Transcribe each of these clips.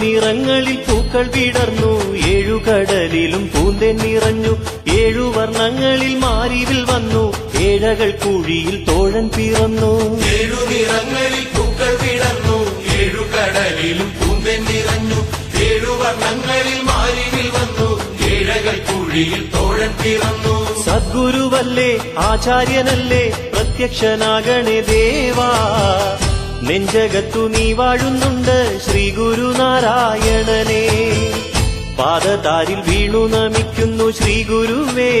പൂക്കൾ വിടർന്നു. ഏഴു കടലിലും പൂന്തേൻ നിറഞ്ഞു. ഏഴു വർണങ്ങളിൽ മാരിവിൽ വന്നു. ഏഴകൾ കുഴിയിൽ തോഴൻ പിറന്നു. ഏഴു നിറങ്ങളിൽ പൂക്കൾ വിടർന്നു. ഏഴു കടലിലും പൂന്തൻ നിറഞ്ഞു. ഏഴു വർണങ്ങളിൽ മാരിവിൽ വന്നു. ഏഴകൾ കുഴിയിൽ തോഴൻ പിറന്നു. സദ്ഗുരുവല്ലേ ആചാര്യനല്ലേ പ്രത്യക്ഷനാകണേ ദേവാ. നെഞ്ചകത്തു നീ വാഴുന്നുണ്ട് ശ്രീ ഗുരുനാരായണനെ പാദതാരിൽ വീണു നമിക്കുന്നു ശ്രീ ഗുരുവേ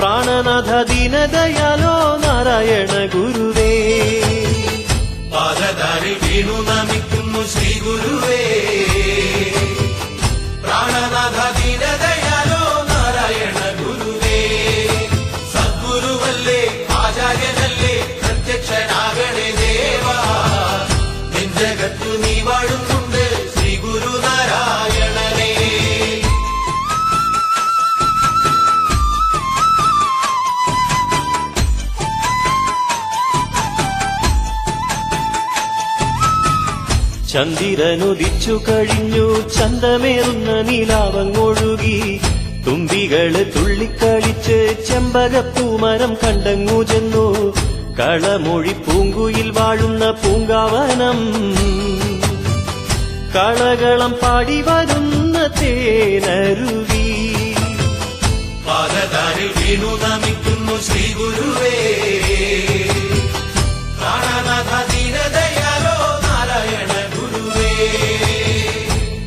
പ്രാണനാഥ ദീനദയാലോ നാരായണ ഗുരുവേ. പാദതാരിൽ വീണു നമിക്കുന്നു ശ്രീ ഗുരുവേ പ്രാണനാഥ ഗുരുനാരായണനേ ചന്ദ്രനുദിച്ചു കഴിഞ്ഞു ചന്തമേറുന്ന നീലാവങ്ങൊഴുകി. തുമ്പികൾ തുള്ളിക്കളിച്ച് ചെമ്പകപ്പൂമരം കണ്ടങ്ങു ചെന്നു. കളമൊഴി പൂങ്കുയിൽ വാഴുന്ന പൂങ്കാവനം. കളകളം പാടി വരുന്ന തേനരുവി. പാദതാരിൽ വീണു നമിക്കുന്നു ശ്രീ ഗുരുവേ.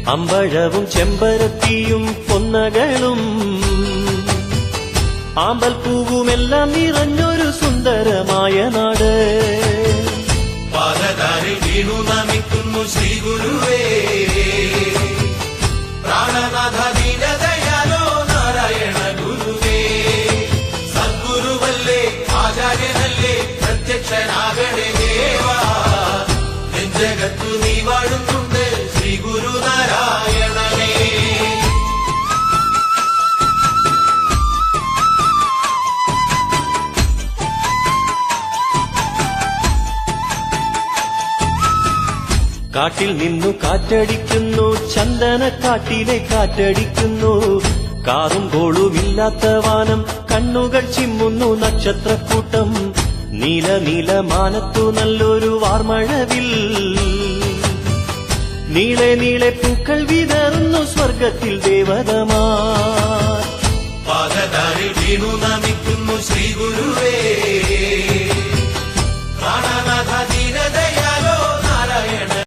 അമ്പഴവും ചെമ്പരത്തിയും പൊന്നകളും ആമ്പൽ പൂവുമെല്ലാം നിറഞ്ഞൊരു സുന്ദരമായ നാട്. പാദധാരി വീണു നമിക്കുന്നു ശ്രീ ഗുരുവേ നെഞ്ചകത്തു നീ വാഴുന്നുണ്ട് ശ്രീ ഗുരുനാരായണനേ കാട്ടിൽ നിന്നു കാറ്റടിക്കുന്നു ചന്ദന കാട്ടിലെ കാറ്റടിക്കുന്നു. കാറും കോളുമില്ലാത്ത വാനം കണ്ണുകൾ ചിമ്മുന്നു നക്ഷത്രക്കൂട്ടം. നീല നീല മാനത്തു നല്ലൊരു വാർമഴവിൽ. നീളെ നീളെ പൂക്കൾ വിതറുന്നു സ്വർഗത്തിൽ ദേവതമാ പാദതാരിൽ വീണു നമിക്കുന്നു ശ്രീ ഗുരുവേ